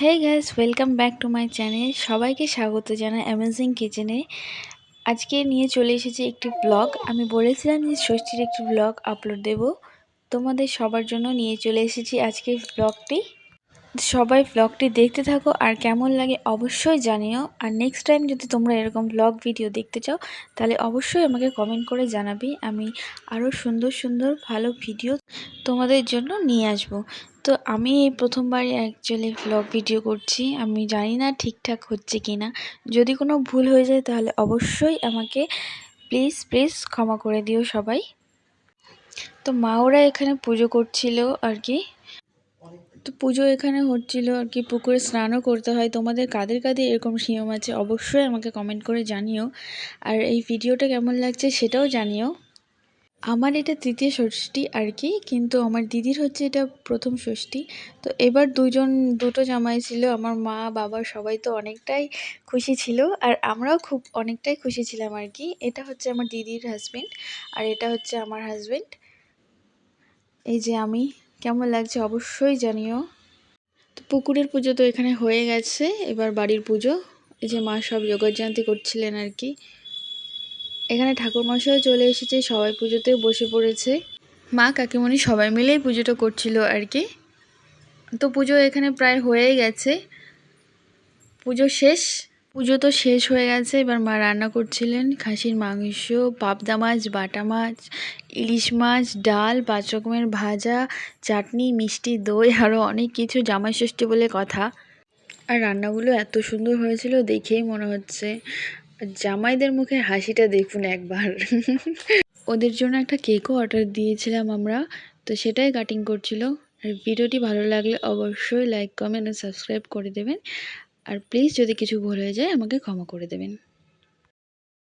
Hey guys welcome back to my channel সবাইকে স্বাগত জানাই অ্যামাজিং কিচেনে আজকে নিয়ে চলে এসেছি একটি ব্লগ আমি বলেছিলাম যে ষষ্ঠীর একটি ব্লগ আপলোড দেব। তোমাদের সবার জন্য নিয়ে চলে এসেছি আজকে ব্লগটি সবাই ব্লগটি দেখতে থাকো আর কেমন লাগে অবশ্যই জানিও। আর নেক্সট টাইম যদি তোমরা এরকম ব্লগ ভিডিও দেখতে চাও, তাহলে অবশ্যই আমাকে কমেন্ট করে জানাবি। আমি আরও সুন্দর সুন্দর ভালো ভিডিও তোমাদের জন্য নিয়ে আসব। তো আমি এই প্রথমবারই অ্যাকচুয়ালি ব্লগ ভিডিও করছি। আমি জানি না ঠিকঠাক হচ্ছে কি না যদি কোনো ভুল হয়ে যায়, তাহলে অবশ্যই আমাকে প্লিজ প্লিজ ক্ষমা করে দিও সবাই। তো মা ওরা এখানে পুজো করছিল আর কি। তো পুজো এখানে হচ্ছিল আর কি, পুকুরে স্নানও করতে হয়। তোমাদের কাদের কাদের এরকম নিয়ম আছে অবশ্যই আমাকে কমেন্ট করে জানিও। আর এই ভিডিওটা কেমন লাগছে সেটাও জানিও। আমার এটা তৃতীয় ষষ্ঠী আর কি, কিন্তু আমার দিদির হচ্ছে এটা প্রথম ষষ্ঠী। তো এবার দুজন, দুটো জামাই ছিল, আমার মা, বাবা সবাই তো অনেকটাই খুশি ছিল। আর আমরাও খুব অনেকটাই খুশি ছিলাম আর কি। এটা হচ্ছে আমার দিদির হাজব্যান্ড আর এটা হচ্ছে আমার হাজব্যান্ড এই যে আমি। কেমন লাগছে অবশ্যই জানিও। তো পুকুরের পুজো তো এখানে হয়ে গেছে, এবার বাড়ির পুজো। এই যে মা সব যোগাযান্তি করছিলেন আর কি। এখানে ঠাকুরমশাইও চলে এসেছে, সবাই পুজোতেও বসে পড়েছে। মা কাকিমণি সবাই মিলেই পুজোটা করছিল আর কি। তো পুজো এখানে প্রায় হয়ে গেছে। পুজো শেষ। পুজো তো শেষ হয়ে গেছে, এবার মা রান্না করছিলেন। খাসির মাংস, পাবদা মাছ, বাটা মাছ, ইলিশ মাছ, ডাল পাঁচ রকমের ভাজা, চাটনি, মিষ্টি, দই আরও অনেক কিছু জামাই ষষ্ঠী বলে কথা। আর রান্নাগুলো এত সুন্দর হয়েছিল দেখেই মনে হচ্ছে। জামাইদের মুখে হাসিটা দেখুন একবার। ওদের জন্য একটা কেকও অর্ডার দিয়েছিলাম আমরা, তো সেটাই কাটিং করছিল। আর ভিডিওটি ভালো লাগলে অবশ্যই লাইক, কমেন্ট, আর সাবস্ক্রাইব করে দেবেন। আর প্লিজ যদি কিছু ভুল হয়ে যায় আমাকে ক্ষমা করে দেবেন।